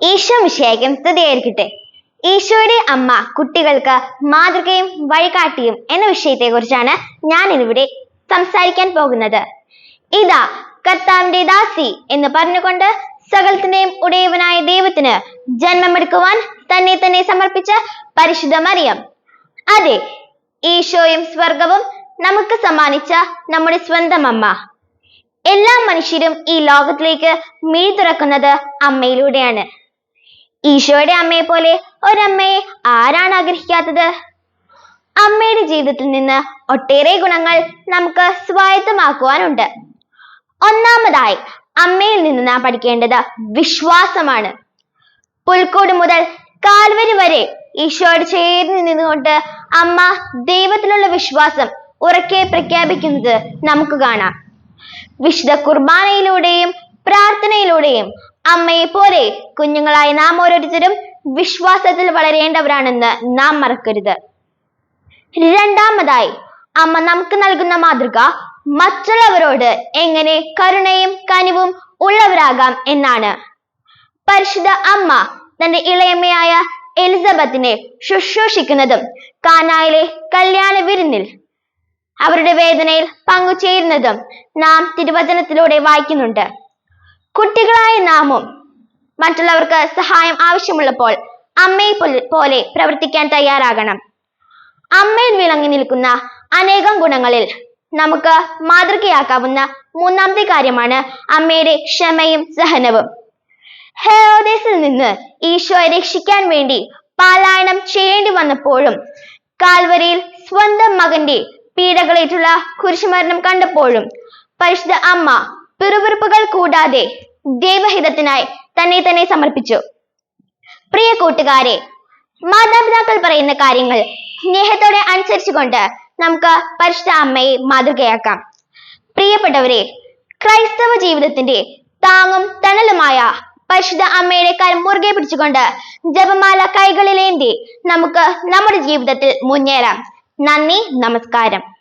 ഈശോ മിശിഹായ്ക്കും സ്തുതിയായിരിക്കട്ടെ. ഈശോയുടെ അമ്മ കുട്ടികൾക്ക് മാതൃകയും വഴികാട്ടിയും എന്ന വിഷയത്തെ കുറിച്ചാണ് ഞാൻ ഇന്നിവിടെ സംസാരിക്കാൻ പോകുന്നത്. ഇതാ കർത്താവിന്റെ ദാസി എന്ന് പറഞ്ഞുകൊണ്ട് സകലത്തിന്റെയും ഉടയവനായ ദൈവത്തിന് ജന്മമെടുക്കുവാൻ തന്നെ തന്നെ സമർപ്പിച്ച പരിശുദ്ധ മറിയം. അതെ ഈശോയും സ്വർഗവും നമുക്ക് സമ്മാനിച്ച നമ്മുടെ സ്വന്തം അമ്മ. എല്ലാ മനുഷ്യരും ഈ ലോകത്തിലേക്ക് മിഴി തുറക്കുന്നത് അമ്മയിലൂടെയാണ്. ഈശോയുടെ അമ്മയെ പോലെ ഒരമ്മയെ ആരാണ് ആഗ്രഹിക്കാത്തത്? അമ്മയുടെ ജീവിതത്തിൽ നിന്ന് ഒട്ടേറെ ഗുണങ്ങൾ നമുക്ക് സ്വായത്തമാക്കുവാനുണ്ട്. ഒന്നാമതായി അമ്മയിൽ നിന്ന് നാം പഠിക്കേണ്ടത് വിശ്വാസമാണ്. പുൽക്കൂട് മുതൽ കാൽവരി വരെ ഈശോയോട് ചേർന്ന് നിന്നുകൊണ്ട് അമ്മ ദൈവത്തിലുള്ള വിശ്വാസം ഉറക്കെ പ്രഖ്യാപിക്കുന്നത് നമുക്ക് കാണാം. വിശുദ്ധ കുർബാനയിലൂടെയും പ്രാർത്ഥനയിലൂടെയും അമ്മയെ പോലെ കുഞ്ഞുങ്ങളായ നാം ഓരോരുത്തരും വിശ്വാസത്തിൽ വളരേണ്ടവരാണെന്ന് നാം മറക്കരുത്. രണ്ടാമതായി അമ്മ നമുക്ക് നൽകുന്ന മാതൃക മറ്റുള്ളവരോട് എങ്ങനെ കരുണയും കനിവും ഉള്ളവരാകാം എന്നാണ്. പരിശുദ്ധ അമ്മ തന്റെ ഇളയമ്മയായ എലിസബത്തിനെ ശുശ്രൂഷിക്കുന്നതും കാനായിലെ കല്യാണ വിരുന്നിൽ അവരുടെ വേദനയിൽ പങ്കുചേരുന്നതും നാം തിരുവചനത്തിലൂടെ വായിക്കുന്നുണ്ട്. കുട്ടികളായ നാമും മറ്റുള്ളവർക്ക് സഹായം ആവശ്യമുള്ളപ്പോൾ അമ്മയെ പോലെ- പ്രവർത്തിക്കാൻ തയ്യാറാകണം. അമ്മയിൽ വിളങ്ങി നിൽക്കുന്ന അനേകം ഗുണങ്ങളിൽ നമുക്ക് മാതൃകയാക്കാവുന്ന മൂന്നാമത്തെ കാര്യമാണ് അമ്മയുടെ ക്ഷമയും സഹനവും. ഹെരോദേസിൽ നിന്ന് ഈശോയെ രക്ഷിക്കാൻ വേണ്ടി പാലായനം ചെയ്യേണ്ടി വന്നപ്പോഴും കാൽവരിയിൽ സ്വന്തം മകന്റെ പീഡകളേറ്റുള്ള കുരിശുമരണം കണ്ടപ്പോഴും പരിശുദ്ധ അമ്മ പിറുപിറുപ്പുകൾ കൂടാതെ ദൈവഹിതത്തിനായി തന്നെ തന്നെ സമർപ്പിച്ചു. പ്രിയ കൂട്ടുകാരെ മാതാപിതാക്കൾ പറയുന്ന കാര്യങ്ങൾ സ്നേഹത്തോടെ അനുസരിച്ചുകൊണ്ട് നമുക്ക് പരിശുദ്ധ അമ്മയെ മാതൃകയാക്കാം. പ്രിയപ്പെട്ടവരെ ക്രൈസ്തവ ജീവിതത്തിന്റെ താങ്ങും തണലുമായ പരിശുദ്ധ അമ്മയുടെ കരം മുറുകെ പിടിച്ചുകൊണ്ട് ജപമാല കൈകളിലേന്തി നമുക്ക് നമ്മുടെ ജീവിതത്തിൽ മുന്നേറാം. നന്ദി നമസ്കാരം.